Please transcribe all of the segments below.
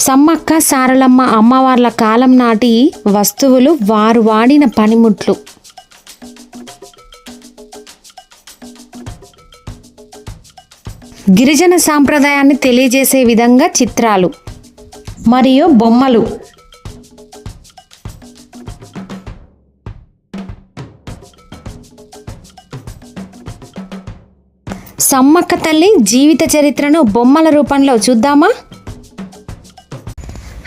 సమ్మక్క సారలమ్మ అమ్మవార్ల కాలం నాటి వస్తువులు వారు వాడిన పనిముట్లు. గిరిజన సాంప్రదాయాన్ని తెలియజేసే విధంగా చిత్రాలు మరియు బొమ్మలు. సమ్మక్క తల్లి జీవిత చరిత్రను బొమ్మల రూపంలో చూద్దామా?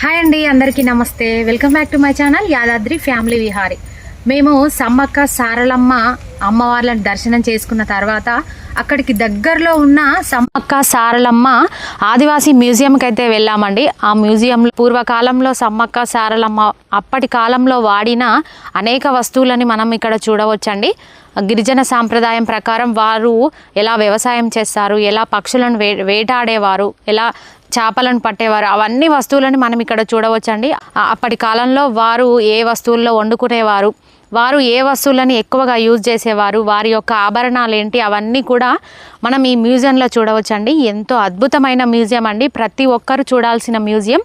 హాయ్ అండి అందరికీ నమస్తే. Welcome back to my channel Yadadri family Vihari. మేము సమ్మక్క సారలమ్మ అమ్మవార్లను దర్శనం చేసుకున్న తర్వాత అక్కడికి దగ్గరలో ఉన్న సమ్మక్క సారలమ్మ ఆదివాసీ మ్యూజియంకి అయితే వెళ్ళామండి. ఆ మ్యూజియంలో పూర్వకాలంలో సమ్మక్క సారలమ్మ అప్పటి కాలంలో వాడిన అనేక వస్తువులని మనం ఇక్కడ చూడవచ్చండి. గిరిజన సాంప్రదాయం ప్రకారం వారు ఎలా వ్యవసాయం చేస్తారు ఎలా పక్షులను వే వేటాడేవారు ఎలా చేపలను పట్టేవారు. అవన్నీ వస్తువులని మనం ఇక్కడ చూడవచ్చండి. అప్పటి కాలంలో వారు ఏ వస్తువుల్లో వండుకునేవారు? వారు ఏ వస్తువులని ఎక్కువగా యూజ్ చేసేవారు? వారి యొక్క ఆభరణాలు ఏంటి అవన్నీ కూడా మనం ఈ మ్యూజియంలో చూడవచ్చండి. ఎంతో అద్భుతమైన మ్యూజియం అండి. ప్రతి ఒక్కరు చూడాల్సిన మ్యూజియం.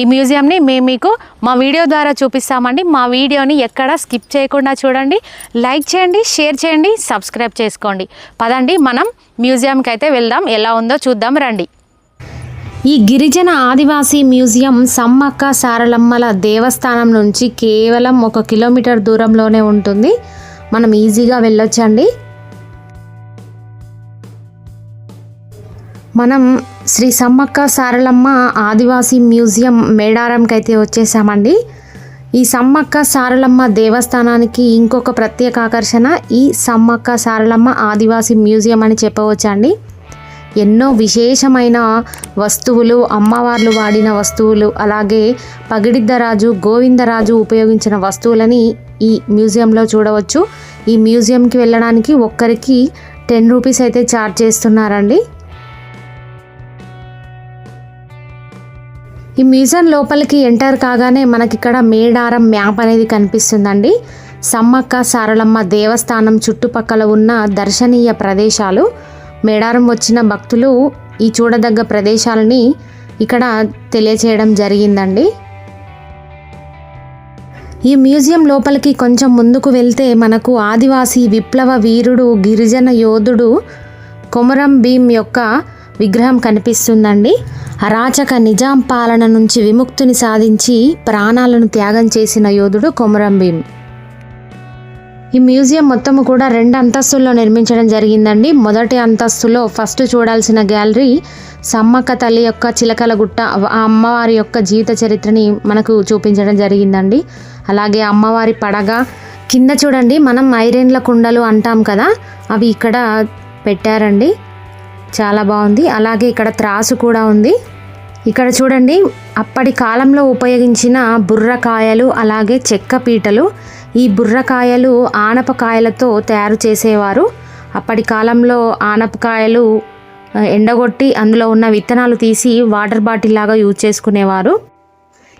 ఈ మ్యూజియంని మేము మీకు మా వీడియో ద్వారా చూపిస్తామండి. మా వీడియోని ఎక్కడ స్కిప్ చేయకుండా చూడండి. లైక్ చేయండి షేర్ చేయండి సబ్స్క్రైబ్ చేసుకోండి. పదండి మనం మ్యూజియంకి అయితే వెళ్దాం. ఎలా ఉందో చూద్దాం రండి. ఈ గిరిజన ఆదివాసీ మ్యూజియం సమ్మక్క సారలమ్మల దేవస్థానం నుంచి కేవలం ఒక కిలోమీటర్ దూరంలోనే ఉంటుంది. మనం ఈజీగా వెళ్ళొచ్చండి. మనం శ్రీ సమ్మక్క సారలమ్మ ఆదివాసీ మ్యూజియం మేడారంకి అయితే వచ్చేసామండి. ఈ సమ్మక్క సారలమ్మ దేవస్థానానికి ఇంకొక ప్రత్యేక ఆకర్షణ ఈ సమ్మక్క సారలమ్మ ఆదివాసీ మ్యూజియం అని చెప్పవచ్చండి. ఎన్నో విశేషమైన వస్తువులు అమ్మవార్లు వాడిన వస్తువులు అలాగే పగిడిద్దరాజు గోవిందరాజు ఉపయోగించిన వస్తువులని ఈ మ్యూజియంలో చూడవచ్చు. ఈ మ్యూజియంకి వెళ్ళడానికి ఒక్కరికి టెన్ రూపీస్ అయితే ఛార్జ్ చేస్తున్నారండి. ఈ మ్యూజియం లోపలికి ఎంటర్ కాగానే మనకిక్కడ మేడారం మ్యాప్ అనేది కనిపిస్తుందండి. సమ్మక్క సారలమ్మ దేవస్థానం చుట్టుపక్కల ఉన్న దర్శనీయ ప్రదేశాలు. మేడారం వచ్చిన భక్తులు ఈ చూడదగ్గ ప్రదేశాలని ఇక్కడ తెలియచేయడం జరిగిందండి. ఈ మ్యూజియం లోపలికి కొంచెం ముందుకు వెళ్తే మనకు ఆదివాసీ విప్లవ వీరుడు గిరిజన యోధుడు కొమరం భీం యొక్క విగ్రహం కనిపిస్తుందండి. అరాచక నిజాం పాలన నుంచి విముక్తిని సాధించి ప్రాణాలను త్యాగం చేసిన యోధుడు కొమరం భీం ఈ మ్యూజియం మొత్తం కూడా రెండు అంతస్తుల్లో నిర్మించడం జరిగిందండి. మొదటి అంతస్తులో ఫస్ట్ చూడాల్సిన గ్యాలరీ సమ్మక్క తల్లి యొక్క చిలకల గుట్ట ఆ అమ్మవారి యొక్క జీవిత చరిత్రని మనకు చూపించడం జరిగిందండి. అలాగే అమ్మవారి పడగ కింద చూడండి మనం ఐరన్ల కుండలు అంటాం కదా అవి ఇక్కడ పెట్టారండి. చాలా బాగుంది. అలాగే ఇక్కడ త్రాసు కూడా ఉంది. ఇక్కడ చూడండి అప్పటి కాలంలో ఉపయోగించిన బుర్రకాయలు అలాగే చెక్క పీటలు ఈ బుర్రకాయలు ఆనపకాయలతో తయారు చేసేవారు. అప్పటి కాలంలో ఆనపకాయలు ఎండగొట్టి అందులో ఉన్న విత్తనాలు తీసి వాటర్ బాటిల్ లాగా యూజ్ చేసుకునేవారు.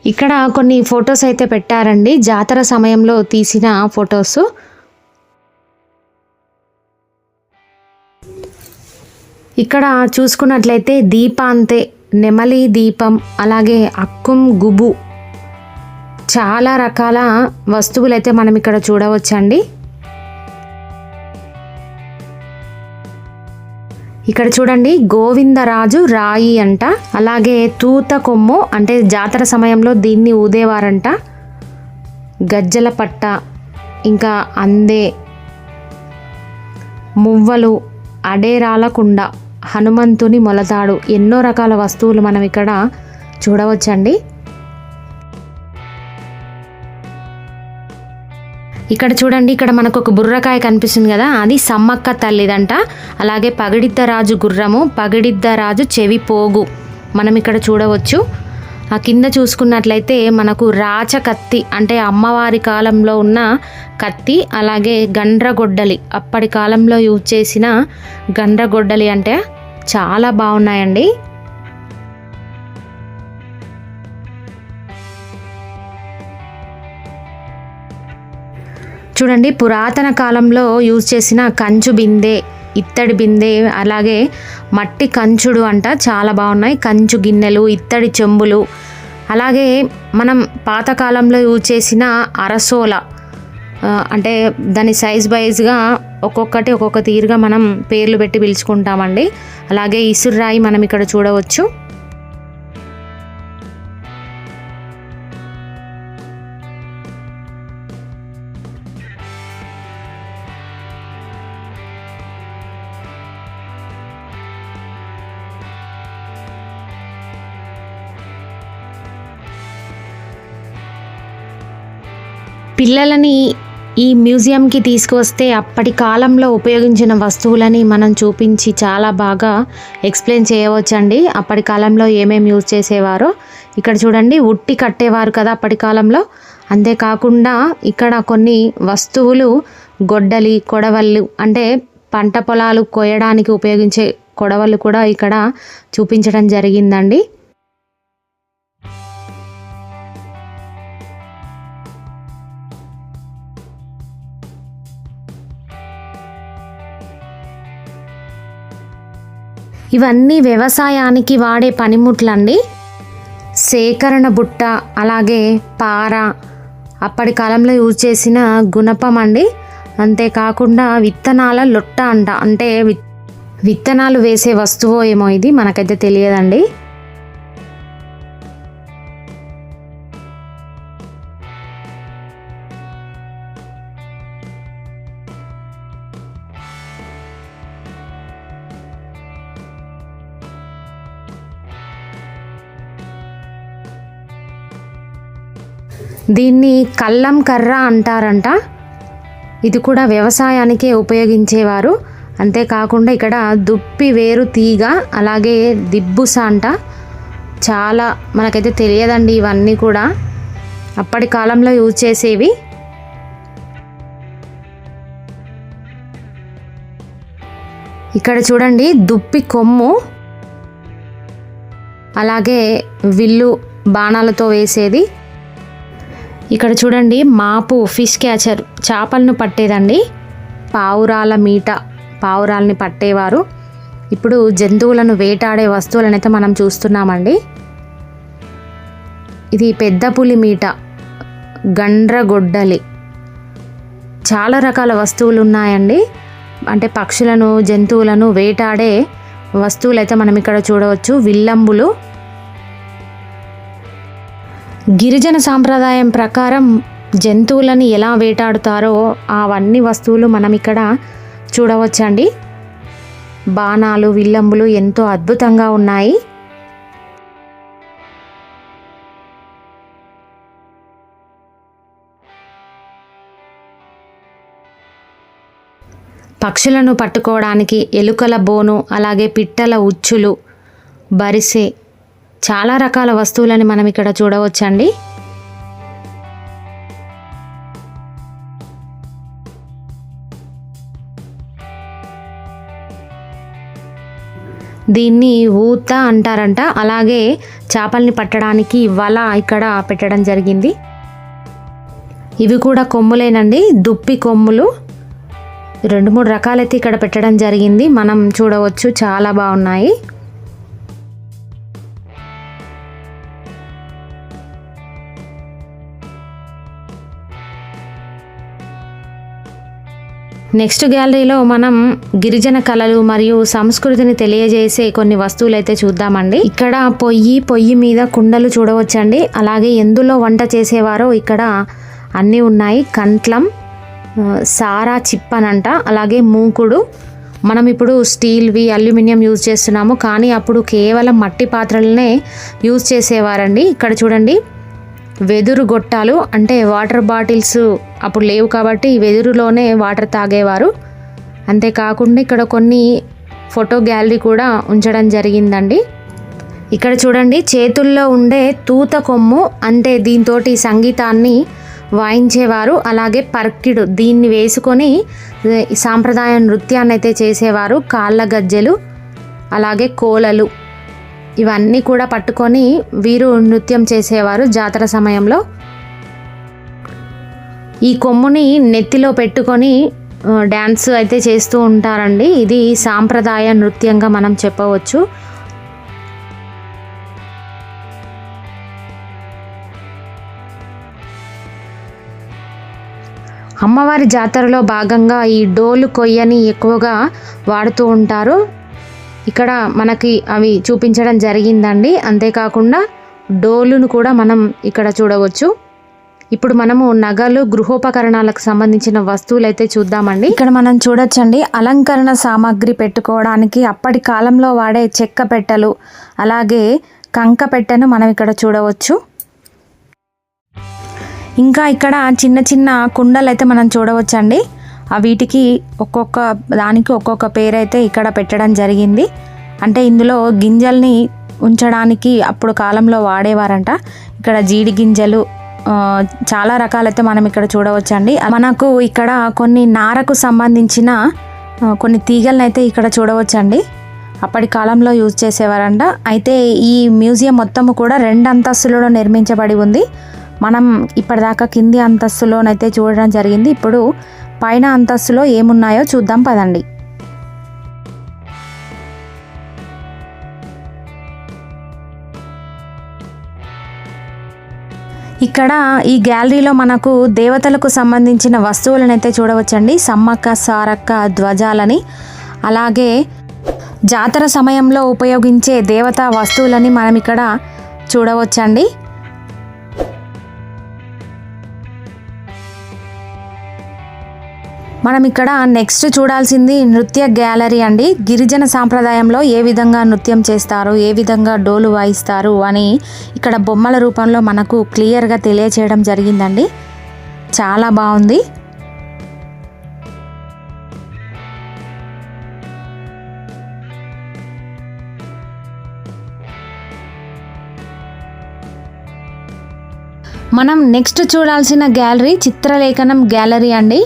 ఇక్కడ కొన్ని ఫొటోస్ అయితే పెట్టారండి. జాతర సమయంలో తీసిన ఫొటోస్. ఇక్కడ చూసుకున్నట్లయితే దీపాంతే నెమలి దీపం అలాగే అక్కుం గుబు చాలా రకాల వస్తువులు అయితే మనం ఇక్కడ చూడవచ్చండి. ఇక్కడ చూడండి గోవిందరాజు రాయి అంట అలాగే తూత కొమ్ము అంటే జాతర సమయంలో దీన్ని ఊదేవారంట. గజ్జల పట్ట ఇంకా అందే మువ్వలు అడేరాల కుండ హనుమంతుని మొలతాడు ఎన్నో రకాల వస్తువులు మనం ఇక్కడ చూడవచ్చండి. ఇక్కడ చూడండి ఇక్కడ మనకు ఒక బుర్రకాయ కనిపిస్తుంది కదా అది సమ్మక్క తల్లిదంట. అలాగే పగిడిద్దరాజు గుర్రము పగిడిద్దరాజు చెవి పోగు. మనం ఇక్కడ చూడవచ్చు. ఆ కింద చూసుకున్నట్లయితే మనకు రాచ కత్తి అంటే అమ్మవారి కాలంలో ఉన్న కత్తి అలాగే గండ్రగొడ్డలి. అప్పటి కాలంలో యూజ్ చేసిన గండ్రగొడ్డలి అంటే చాలా బాగున్నాయండి. చూడండి పురాతన కాలంలో యూజ్ చేసిన కంచు బిందె ఇత్తడి బిందె అలాగే మట్టి కంచుడు అంట చాలా బాగున్నాయి. కంచు గిన్నెలు ఇత్తడి చెంబులు. అలాగే మనం పాతకాలంలో యూజ్ చేసిన అరసోల అంటే దాని సైజ్ వైజ్గా ఒక్కొక్కటి ఒక్కొక్క తీరుగా మనం పేర్లు పెట్టి పిలుచుకుంటామండి. అలాగే ఇసుర్రాయి మనం ఇక్కడ చూడవచ్చు. పిల్లలని ఈ మ్యూజియంకి తీసుకువస్తే అప్పటి కాలంలో ఉపయోగించిన వస్తువులని మనం చూపించి చాలా బాగా ఎక్స్ప్లెయిన్ చేయవచ్చండి. అప్పటి కాలంలో ఏమేమి యూజ్ చేసేవారో. ఇక్కడ చూడండి ఉట్టి కట్టేవారు కదా అప్పటి కాలంలో. అంతేకాకుండా ఇక్కడ కొన్ని వస్తువులు గొడ్డలి కొడవళ్ళు అంటే పంట పొలాలు కోయడానికి ఉపయోగించే కొడవళ్ళు కూడా ఇక్కడ చూపించడం జరిగిందండి. ఇవన్నీ వ్యవసాయానికి వాడే పనిముట్లండి. సేకరణ బుట్ట అలాగే పార అప్పటి కాలంలో యూజ్ చేసిన గుణపం అండి. అంతేకాకుండా విత్తనాల లొట్ట అంట అంటే విత్తనాలు వేసే వస్తువో ఏమో ఇది మనకైతే తెలియదండి. దీన్ని కల్లం కర్ర అంటారంట. ఇది కూడా వ్యవసాయానికే ఉపయోగించేవారు. అంతేకాకుండా ఇక్కడ దుప్పి వేరు తీగ అలాగే దిబ్బుస అంట. చాలా మనకైతే తెలియదండి ఇవన్నీ కూడా. అప్పటి కాలంలో యూజ్ చేసేవి. ఇక్కడ చూడండి దుప్పి కొమ్ము అలాగే విల్లు బాణాలతో వేసేది. ఇక్కడ చూడండి మాపు ఫిష్ క్యాచర్ చేపలను పట్టేదండి. పావురాల మీట పావురాలని పట్టేవారు. ఇప్పుడు జంతువులను వేటాడే వస్తువులను అయితే మనం చూస్తున్నామండి. ఇది పెద్ద పులి మీట గండ్రగొడ్డలి చాలా రకాల వస్తువులు ఉన్నాయండి అంటే పక్షులను జంతువులను వేటాడే వస్తువులు అయితే మనం ఇక్కడ చూడవచ్చు. విల్లంబులు గిరిజన సాంప్రదాయం ప్రకారం జంతువులని ఎలా వేటాడుతారో అవన్నీ వస్తువులు మనం ఇక్కడ చూడవచ్చండి. బాణాలు విల్లంబులు ఎంతో అద్భుతంగా ఉన్నాయి. పక్షులను పట్టుకోవడానికి ఎలుకల బోను అలాగే పిట్టల ఉచ్చులు బరిసె చాలా రకాల వస్తువులని మనం ఇక్కడ చూడవచ్చండి. దీన్ని ఊత అంటారంట. అలాగే చేపల్ని పట్టడానికి వల ఇక్కడ పెట్టడం జరిగింది. ఇవి కూడా కొమ్ములేనండి. దుప్పి కొమ్ములు. రెండు మూడు రకాలైతే ఇక్కడ పెట్టడం జరిగింది. మనం చూడవచ్చు. చాలా బాగున్నాయి. నెక్స్ట్ గ్యాలరీలో మనం గిరిజన కళలు మరియు సంస్కృతిని తెలియజేసే కొన్ని వస్తువులు అయితే చూద్దామండి. ఇక్కడ పొయ్యి పొయ్యి మీద కుండలు చూడవచ్చండి. అలాగే ఎందులో వంట చేసేవారో ఇక్కడ అన్నీ ఉన్నాయి. కంట్లం సారా చిప్పనంట అలాగే మూకుడు. మనం ఇప్పుడు స్టీల్వి అల్యూమినియం యూజ్ చేస్తున్నాము. కానీ అప్పుడు కేవలం మట్టి పాత్రలనే యూజ్ చేసేవారండి. ఇక్కడ చూడండి. వెదురు గొట్టాలు అంటే వాటర్ బాటిల్స్ అప్పుడు లేవు కాబట్టి వెదురులోనే వాటర్ తాగేవారు. అంతేకాకుండా ఇక్కడ కొన్ని ఫోటో గ్యాలరీ కూడా ఉంచడం జరిగిందండి. ఇక్కడ చూడండి చేతుల్లో ఉండే తూత కొమ్ము అంటే దీంతో సంగీతాన్ని వాయించేవారు. అలాగే పర్కిడు దీన్ని వేసుకొని సాంప్రదాయ నృత్యాన్ని అయితే చేసేవారు. కాళ్ళ గజ్జెలు అలాగే కోలలు. ఇవన్నీ కూడా పట్టుకొని వీరు నృత్యం చేసేవారు జాతర సమయంలో. ఈ కొమ్ముని నెత్తిలో పెట్టుకొని డ్యాన్స్ అయితే చేస్తూ ఉంటారండి. ఇది సాంప్రదాయ నృత్యంగా మనం చెప్పవచ్చు. అమ్మవారి జాతరలో భాగంగా ఈ డోలు కొయ్యని ఎక్కువగా వాడుతూ ఉంటారు. ఇక్కడ మనకి అవి చూపించడం జరిగిందండి. అంతేకాకుండా డోలును కూడా మనం ఇక్కడ చూడవచ్చు. ఇప్పుడు మనము నగలు గృహోపకరణాలకు సంబంధించిన వస్తువులు అయితే చూద్దామండి. ఇక్కడ మనం చూడొచ్చండి. అలంకరణ సామాగ్రి పెట్టుకోవడానికి అప్పటి కాలంలో వాడే చెక్క పెట్టెలు అలాగే కంక పెట్టెను మనం ఇక్కడ చూడవచ్చు. ఇంకా ఇక్కడ చిన్న చిన్న కుండలు అయితే మనం చూడవచ్చండి. వీటికి ఒక్కొక్క దానికి ఒక్కొక్క పేరు అయితే ఇక్కడ పెట్టడం జరిగింది. అంటే ఇందులో గింజల్ని ఉంచడానికి అప్పుడు కాలంలో వాడేవారంట. ఇక్కడ జీడి గింజలు చాలా రకాలైతే మనం ఇక్కడ చూడవచ్చండి. మనకు ఇక్కడ కొన్ని నారకు సంబంధించిన కొన్ని తీగలను అయితే ఇక్కడ చూడవచ్చండి. అప్పటి కాలంలో యూజ్ చేసేవారంట. అయితే ఈ మ్యూజియం మొత్తము కూడా రెండు అంతస్తులలో నిర్మించబడి ఉంది. మనం ఇప్పటిదాకా కింది అంతస్తులోనైతే చూడడం జరిగింది. ఇప్పుడు పైన అంతస్తులో ఏమున్నాయో చూద్దాం పదండి. ఇక్కడ ఈ గ్యాలరీలో మనకు దేవతలకు సంబంధించిన వస్తువులను అయితే చూడవచ్చండి. సమ్మక్క సారక్క ధ్వజాలని అలాగే జాతర సమయంలో ఉపయోగించే దేవతా వస్తువులని మనం ఇక్కడ చూడవచ్చండి. మనం ఇక్కడ నెక్స్ట్ చూడాల్సింది నృత్య గ్యాలరీ అండి. గిరిజన సాంప్రదాయంలో ఏ విధంగా నృత్యం చేస్తారు ఏ విధంగా డోలు వాయిస్తారు అని ఇక్కడ బొమ్మల రూపంలో మనకు క్లియర్గా తెలియచేయడం జరిగిందండి. చాలా బాగుంది. మనం నెక్స్ట్ చూడాల్సిన గ్యాలరీ చిత్రలేఖనం గ్యాలరీ అండి.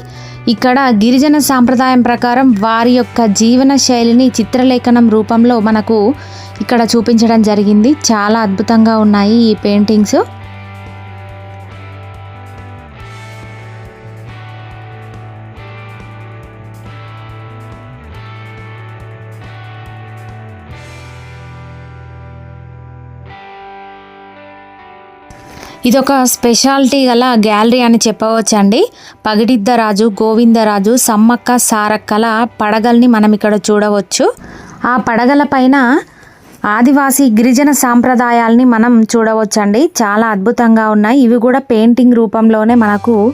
ఇక్కడ గిరిజన సాంప్రదాయం ప్రకారం వారి యొక్క జీవన శైలిని చిత్రలేఖనం రూపంలో మనకు ఇక్కడ చూపించడం జరిగింది. చాలా అద్భుతంగా ఉన్నాయి ఈ పెయింటింగ్స్. ఇదొక స్పెషాలిటీ గల గ్యాలరీ అని చెప్పవచ్చండి. పగిడిద్దరాజు గోవిందరాజు సమ్మక్క సారక్కల పడగల్ని మనం ఇక్కడ చూడవచ్చు. ఆ పడగల పైన ఆదివాసీ గిరిజన సాంప్రదాయాల్ని మనం చూడవచ్చండి. చాలా అద్భుతంగా ఉన్నాయి. ఇవి కూడా పెయింటింగ్ రూపంలోనే మనకు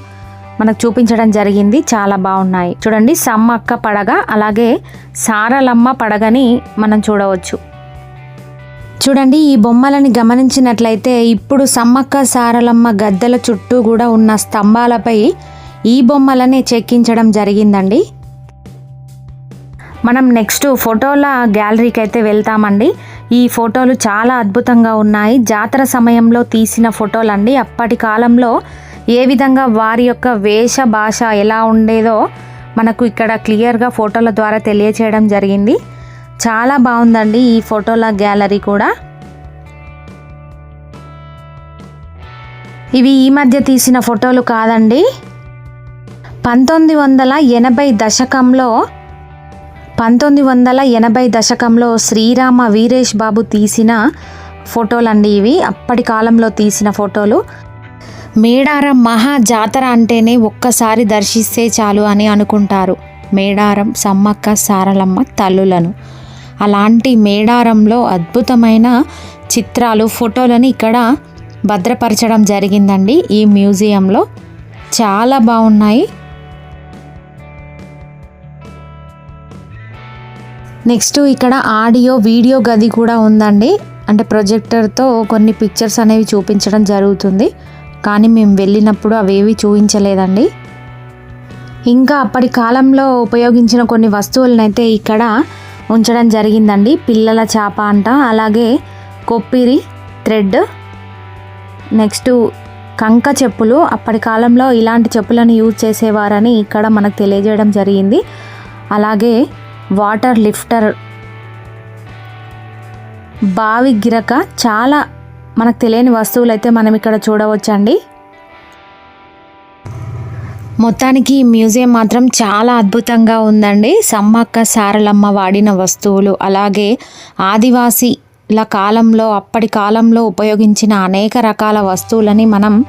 మనకు చూపించడం జరిగింది. చాలా బాగున్నాయి. చూడండి సమ్మక్క పడగ అలాగే సారలమ్మ పడగని మనం చూడవచ్చు. చూడండి ఈ బొమ్మలని గమనించినట్లయితే ఇప్పుడు సమ్మక్క సారలమ్మ గద్దెల చుట్టూ కూడా ఉన్న స్తంభాలపై ఈ బొమ్మలనే చెక్కించడం జరిగిందండి. మనం నెక్స్ట్ ఫోటోల గ్యాలరీకి అయితే వెళ్తామండి. ఈ ఫోటోలు చాలా అద్భుతంగా ఉన్నాయి. జాతర సమయంలో తీసిన ఫోటోలు అండి అప్పటి కాలంలో ఏ విధంగా వారి యొక్క వేష భాష ఎలా ఉండేదో మనకు ఇక్కడ క్లియర్గా ఫోటోల ద్వారా తెలియచేయడం జరిగింది. చాలా బాగుందండి ఈ ఫోటోల గ్యాలరీ కూడా. ఇవి ఈ మధ్య తీసిన ఫోటోలు కాదండి. పంతొమ్మిది వందల ఎనభై దశకంలో పంతొమ్మిది వందల ఎనభై దశకంలో శ్రీరామ వీరేష్ బాబు తీసిన ఫోటోలండి ఇవి. అప్పటి కాలంలో తీసిన ఫోటోలు. మేడారం మహా జాతర అంటేనే ఒక్కసారి దర్శిస్తే చాలు అని అనుకుంటారు. మేడారం సమ్మక్క సారలమ్మ తల్లులను. అలాంటి మేడారంలో అద్భుతమైన చిత్రాలు ఫోటోలను ఇక్కడ భద్రపరచడం జరిగిందండి ఈ మ్యూజియంలో. చాలా బాగున్నాయి. నెక్స్ట్ ఇక్కడ ఆడియో వీడియో గది కూడా ఉందండి. అంటే ప్రొజెక్టర్తో కొన్ని పిక్చర్స్ అనేవి చూపించడం జరుగుతుంది. కానీ మేము వెళ్ళినప్పుడు అవేవి చూపించలేదండి. ఇంకా అప్పటి కాలంలో ఉపయోగించిన కొన్ని వస్తువులనైతే ఇక్కడ ఉంచడం జరిగిందండి. పిల్లల చేప అంట. అలాగే కొప్పిరి థ్రెడ్ నెక్స్ట్ కంక చెప్పులు. అప్పటి కాలంలో ఇలాంటి చెప్పులను యూజ్ చేసేవారని ఇక్కడ మనకు తెలియజేయడం జరిగింది. అలాగే వాటర్ లిఫ్టర్ బావి గిరక చాలా మనకు తెలియని వస్తువులు అయితే మనం ఇక్కడ చూడవచ్చండి. మొత్తానికి ఈ మ్యూజియం మాత్రం చాలా అద్భుతంగా ఉందండి. సమ్మక్క సారలమ్మ వాడిన వస్తువులు అలాగే ఆదివాసీల కాలంలో అప్పటి కాలంలో ఉపయోగించిన అనేక రకాల వస్తువులని మనం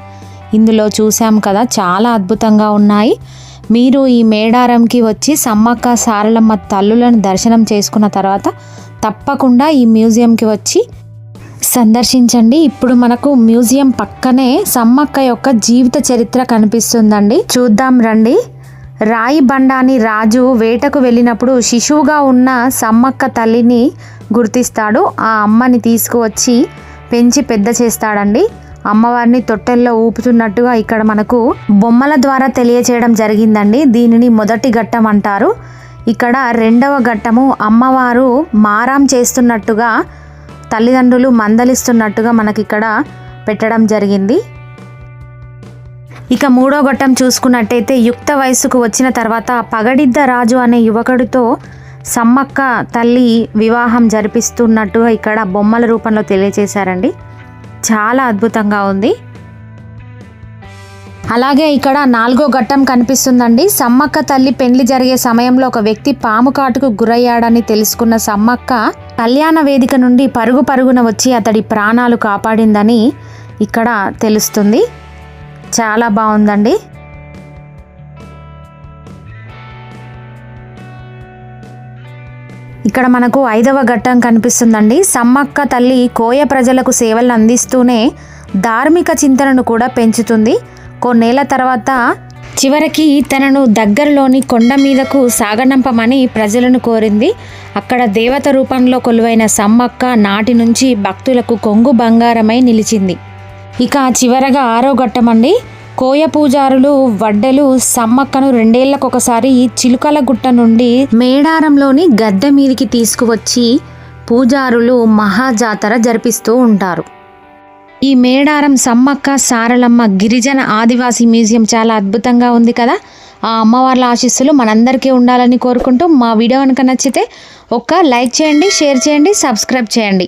ఇందులో చూసాం కదా. చాలా అద్భుతంగా ఉన్నాయి. మీరు ఈ మేడారంకి వచ్చి సమ్మక్క సారలమ్మ తల్లులను దర్శనం చేసుకున్న తర్వాత తప్పకుండా ఈ మ్యూజియంకి వచ్చి సందర్శించండి. ఇప్పుడు మనకు మ్యూజియం పక్కనే సమ్మక్క యొక్క జీవిత చరిత్ర కనిపిస్తుందండి. చూద్దాం రండి. రాయి బండాని రాజు వేటకు వెళ్ళినప్పుడు శిశువుగా ఉన్న సమ్మక్క తల్లిని గుర్తిస్తాడు. ఆ అమ్మని తీసుకువచ్చి పెంచి పెద్ద చేస్తాడండి. అమ్మవారిని తొట్టెల్లో ఊపుతున్నట్టుగా ఇక్కడ మనకు బొమ్మల ద్వారా తెలియచేయడం జరిగిందండి. దీనిని మొదటి ఘట్టం అంటారు. ఇక్కడ రెండవ ఘట్టము అమ్మవారు మారాం చేస్తున్నట్టుగా తల్లిదండ్రులు మందలిస్తున్నట్టుగా మనకి ఇక్కడ పెట్టడం జరిగింది. ఇక మూడో ఘట్టం చూసుకున్నట్టయితే యుక్త వయసుకు వచ్చిన తర్వాత పగడిద్ద రాజు అనే యువకుడితో సమ్మక్క తల్లి వివాహం జరిపిస్తున్నట్టుగా ఇక్కడ బొమ్మల రూపంలో తెలియజేశారండి చాలా అద్భుతంగా ఉంది. అలాగే ఇక్కడ నాలుగో ఘట్టం కనిపిస్తుందండి. సమ్మక్క తల్లి పెళ్ళి జరిగే సమయంలో ఒక వ్యక్తి పాము కాటుకు గురయ్యాడని తెలుసుకున్న సమ్మక్క కళ్యాణ వేదిక నుండి పరుగు పరుగున వచ్చి అతడి ప్రాణాలు కాపాడిందని ఇక్కడ తెలుస్తుంది. చాలా బాగుందండి. ఇక్కడ మనకు ఐదవ ఘట్టం కనిపిస్తుందండి. సమ్మక్క తల్లి కోయ ప్రజలకు సేవలు అందిస్తూనే ధార్మిక చింతనను కూడా పెంచుతుంది. కొన్నేళ్ళ తర్వాత చివరికి తనను దగ్గరలోని కొండ మీదకు సాగనంపమని ప్రజలను కోరింది. అక్కడ దేవత రూపంలో కొలువైన సమ్మక్క నాటి నుంచి భక్తులకు కొంగు బంగారమై నిలిచింది. ఇక చివరగా ఆరో ఘట్టమండి. కోయ పూజారులు వడ్డెలు సమ్మక్కను రెండేళ్ళకొకసారి చిలుకల గుట్ట నుండి మేడారంలోని గద్దె మీదికి తీసుకువచ్చి పూజారులు మహాజాతర జరిపిస్తూ ఉంటారు. ఈ మేడారం సమ్మక్క సారలమ్మ గిరిజన ఆదివాసీ మ్యూజియం చాలా అద్భుతంగా ఉంది కదా. ఆ అమ్మవార్ల ఆశీస్సులు మనందరికీ ఉండాలని కోరుకుంటూ మా వీడియో కనుక నచ్చితే ఒక్క లైక్ చేయండి షేర్ చేయండి సబ్స్క్రైబ్ చేయండి.